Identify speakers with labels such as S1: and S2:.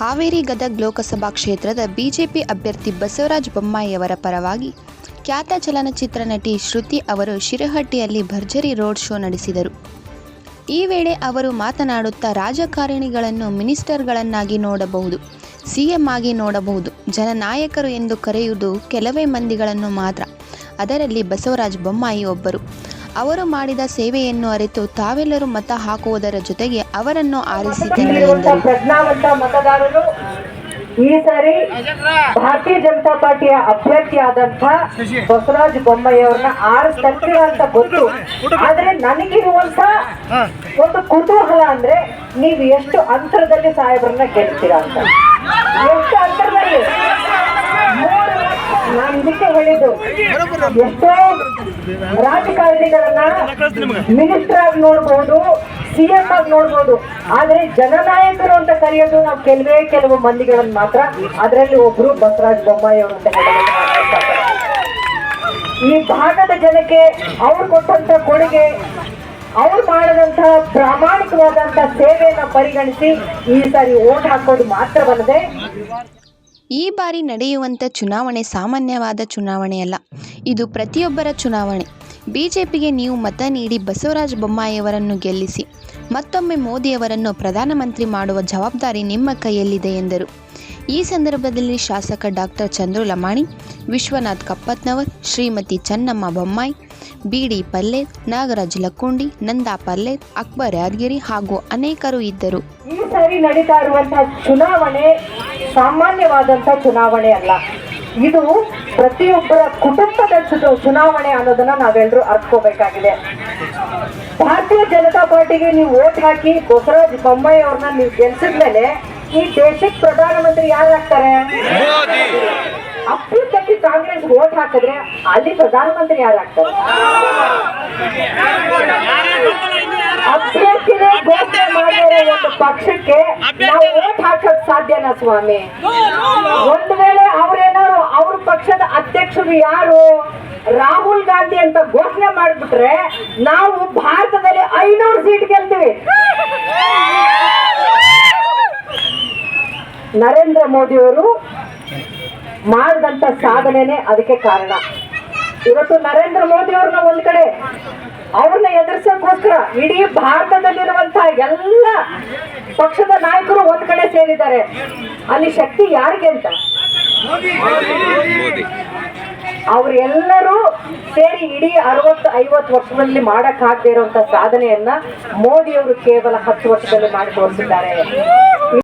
S1: ಹಾವೇರಿ ಗದಗ್ ಲೋಕಸಭಾ ಕ್ಷೇತ್ರದ ಬಿಜೆಪಿ ಅಭ್ಯರ್ಥಿ ಬಸವರಾಜ ಬೊಮ್ಮಾಯಿಯವರ ಪರವಾಗಿ ಖ್ಯಾತ ಚಲನಚಿತ್ರ ನಟಿ ಶ್ರುತಿ ಅವರು ಶಿರಹಟ್ಟಿಯಲ್ಲಿ ಭರ್ಜರಿ ರೋಡ್ ಶೋ ನಡೆಸಿದರು. ಈ ವೇಳೆ ಅವರು ಮಾತನಾಡುತ್ತಾ ರಾಜಕಾರಣಿಗಳನ್ನು ಮಿನಿಸ್ಟರ್ಗಳನ್ನಾಗಿ ನೋಡಬಹುದು, ಸಿಎಂ ಆಗಿ ನೋಡಬಹುದು, ಜನನಾಯಕರು ಎಂದು ಕರೆಯುವುದು ಕೆಲವೇ ಮಂದಿಗಳನ್ನು ಮಾತ್ರ. ಅದರಲ್ಲಿ ಬಸವರಾಜ ಬೊಮ್ಮಾಯಿ ಒಬ್ಬರು. ಅವರು ಮಾಡಿದ ಸೇವೆಯನ್ನು ಅರಿತು ತಾವೆಲ್ಲರೂ ಮತ ಹಾಕುವುದರ ಜೊತೆಗೆ ಅವರನ್ನು ಆರಿಸಿ
S2: ಇರುವಂತ
S1: ಎಂದರು.
S2: ಪ್ರಜ್ಞಾವಂತ ಮತದಾರರು ಈ ಸಾರಿ ಭಾರತೀಯ ಜನತಾ ಪಾರ್ಟಿಯ ಅಭ್ಯರ್ಥಿಯಾದಂತಹ ಬಸವರಾಜ ಬೊಮ್ಮಯ್ಯವ್ರನ್ನ ಆರಿಸ್ತೀರ ಅಂತ ಗೊತ್ತು. ಆದ್ರೆ ನನಗಿರುವಂತ ಒಂದು ಕುತೂಹಲ ಅಂದ್ರೆ ನೀವು ಎಷ್ಟು ಅಂತರದಲ್ಲಿ ಸಾಹೇಬ್ರನ್ನ ಗೆಲ್ತೀರಾ ಅಂತ. ಎಷ್ಟು ಅಂತರದಲ್ಲಿ? ಎಷ್ಟೋ ರಾಜಕಾರಣಿಗಳನ್ನ ಮಿನಿಸ್ಟರ್ ಆಗಿ ನೋಡ್ಬೋದು ಸಿಎಂ ಆಗಿ ನೋಡ್ಬೋದು. ಆದ್ರೆ ಜನನಾಯಕರು ಅಂತ ಕರೆಯೋದು ನಾವು ಕೆಲವೇ ಕೆಲವು ಮಂದಿಗಳನ್ನ ಮಾತ್ರ. ಅದರಲ್ಲಿ ಒಬ್ರು ಬಸವರಾಜ ಬೊಮ್ಮಾಯಿ ಅವರು ಅಂತ ಈ ಭಾಗದ ಜನಕ್ಕೆ ಅವ್ರು ಕೊಟ್ಟಂತ ಕೊಡುಗೆ ಅವ್ರು ಮಾಡಿದಂತಹ ಪ್ರಾಮಾಣಿಕವಾದಂತ ಸೇವೆಯನ್ನ ಪರಿಗಣಿಸಿ ಈ ಸಾರಿ ಓಟ್ ಹಾಕೋದು ಮಾತ್ರವಲ್ಲದೆ
S1: ಈ ಬಾರಿ ನಡೆಯುವಂಥ ಚುನಾವಣೆ ಸಾಮಾನ್ಯವಾದ ಚುನಾವಣೆಯಲ್ಲ ಇದು ಪ್ರತಿಯೊಬ್ಬರ ಚುನಾವಣೆ. ಬಿಜೆಪಿಗೆ ನೀವು ಮತ ನೀಡಿ ಬಸವರಾಜ ಬೊಮ್ಮಾಯಿಯವರನ್ನು ಗೆಲ್ಲಿಸಿ, ಮತ್ತೊಮ್ಮೆ ಮೋದಿಯವರನ್ನು ಪ್ರಧಾನಮಂತ್ರಿ ಮಾಡುವ ಜವಾಬ್ದಾರಿ ನಿಮ್ಮ ಕೈಯಲ್ಲಿದೆ ಎಂದರು. ಈ ಸಂದರ್ಭದಲ್ಲಿ ಶಾಸಕ doctor Chandru Lamani Vishwanath Kappatnavar, Shrimati Channamma Bommai, B D Palle, Nagaraj Lakkundi, ನಂದಾ ಪಲ್ಲೆ, ಅಕ್ಬರ್ ಯಾದಗಿರಿ ಹಾಗೂ ಅನೇಕರು ಇದ್ದರು.
S2: ಈ ಸಾರಿ ನಡೀತಾ ಇರುವಂತಹ ಚುನಾವಣೆ ಸಾಮಾನ್ಯವಾದಂತಹ ಚುನಾವಣೆ ಅಲ್ಲ. ಇದು ಪ್ರತಿಯೊಬ್ಬರ ಕುಟುಂಬದ ಚುನಾವಣೆ ಅನ್ನೋದನ್ನ ನಾವೆಲ್ಲರೂ ಅರ್ತ್ಕೋಬೇಕಾಗಿದೆ. ಭಾರತೀಯ ಜನತಾ ಪಾರ್ಟಿಗೆ ನೀವು ವೋಟ್ ಹಾಕಿ ಬಸವರಾಜ ಬೊಮ್ಮಾಯಿ ಅವ್ರನ್ನ ನೀವು ಗೆಲ್ಸಿದ್ಮೇಲೆ ಈ ದೇಶಕ್ಕೆ ಪ್ರಧಾನಮಂತ್ರಿ ಯಾರಾಗ್ತಾರೆ ಅಪ್ಪಿ ಕಾಂಗ್ರೆಸ್ ವೋಟ್ ಹಾಕಿದ್ರೆ ಅಲ್ಲಿ ಪ್ರಧಾನಮಂತ್ರಿ ಯಾರಾಗ್ತಾರೆ ಅಭ್ಯರ್ಥಿನೇ ಪಕ್ಷಕ್ಕೆ ನಾವು ಓಟ್ ಹಾಕಕ್ ಸಾಧ್ಯನಾ ಸ್ವಾಮಿ? ಒಂದ್ ವೇಳೆ ಅವ್ರೇನಾದ್ರು ಅವ್ರ ಪಕ್ಷದ ಅಧ್ಯಕ್ಷರು ಯಾರು? ರಾಹುಲ್ ಗಾಂಧಿ ಅಂತ ಘೋಷಣೆ ಮಾಡ್ಬಿಟ್ರೆ ನಾವು ಭಾರತದಲ್ಲಿ ಐನೂರು ಸೀಟ್ ಗೆಲ್ತೀವಿ. ನರೇಂದ್ರ ಮೋದಿ ಅವರು ಮಾಡಿದಂತ ಸಾಧನೆನೇ ಅದಕ್ಕೆ ಕಾರಣ. ಇವತ್ತು ನರೇಂದ್ರ ಮೋದಿ ಅವ್ರನ್ನ ಒಂದ್ ಕಡೆ ಅವ್ರನ್ನ ಎದುರಿಸೋಕೋಸ್ಕರ ಇಡೀ ಭಾರತದಲ್ಲಿರುವಂತ ಎಲ್ಲ ಪಕ್ಷದ ನಾಯಕರು ಒಂದ್ ಕಡೆ ಸೇರಿದ್ದಾರೆ. ಅಲ್ಲಿ ಶಕ್ತಿ ಯಾರಿಗೆ ಅಂತ? ಅವರೆಲ್ಲರೂ ಸೇರಿ ಇಡೀ ಅರವತ್ತು, ಐವತ್ತು ವರ್ಷದಲ್ಲಿ ಮಾಡಕ್ ಆಗದೆ ಇರುವಂತ ಸಾಧನೆಯನ್ನ ಮೋದಿಯವರು ಕೇವಲ ಹತ್ತು ವರ್ಷದಲ್ಲಿ ಮಾಡಿ ತೋರಿಸಿದ್ದಾರೆ.